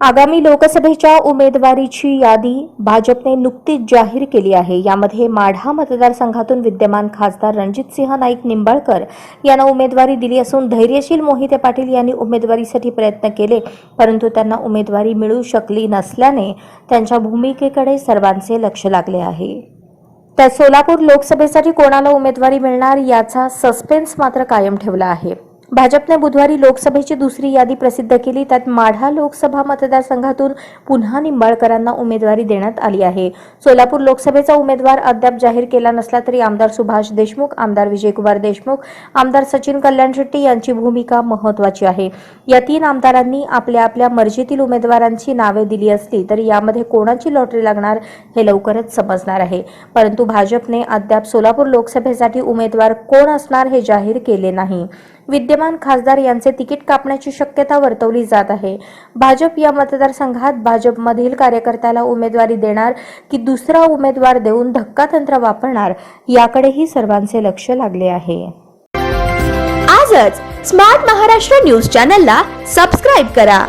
आगामी लोकसभेच्या उमेदवारीची यादी भाजपने नुकतीच जाहीर केली आहे. यामध्ये माढा मतदारसंघातून विद्यमान खासदार रणजितसिंह नाईक निंबाळकर यांना उमेदवारी दिली असून धैर्यशील मोहिते पाटील यांनी उमेदवारीसाठी प्रयत्न केले परंतु त्यांना उमेदवारी मिळू शकली नसल्याने त्यांच्या भूमिकेकडे सर्वांचे लक्ष लागले आहे. तर सोलापूर लोकसभेसाठी कोणाला उमेदवारी मिळणार याचा सस्पेन्स मात्र कायम ठेवला आहे. भाजपने बुधवारी लोकसभेची दुसरी यादी प्रसिद्ध केली. त्यात माढा लोकसभा मतदारसंघातून पुन्हा निंबाळकरांना उमेदवारी देण्यात आली आहे. सोलापूर लोकसभेचा उमेदवार अद्याप जाहीर केला नसला तरी आमदार सुभाष देशमुख आमदार विजयकुमार देशमुख आमदार सचिन कल्याण शेट्टी यांची भूमिका महत्वाची आहे. या तीन आमदारांनी आपल्या आपल्या मर्जीतील उमेदवारांची नावे दिली असली तरी यामध्ये कोणाची लॉटरी लागणार हे लवकरच समजणार आहे. परंतु भाजपने अद्याप सोलापूर लोकसभेसाठी उमेदवार कोण असणार हे जाहीर केले नाही. विद्यमान खासदार यांचे तिकीट कापण्याची शक्यता वर्तवली जात आहे. भाजप या मतदारसंघात भाजपमधील कार्यकर्त्याला उमेदवारी देणार की दुसरा उमेदवार देऊन धक्कातंत्र वापरणार याकडेही सर्वांचे लक्ष लागले आहे. आजच स्मार्ट महाराष्ट्र न्यूज चॅनलला सबस्क्राईब करा.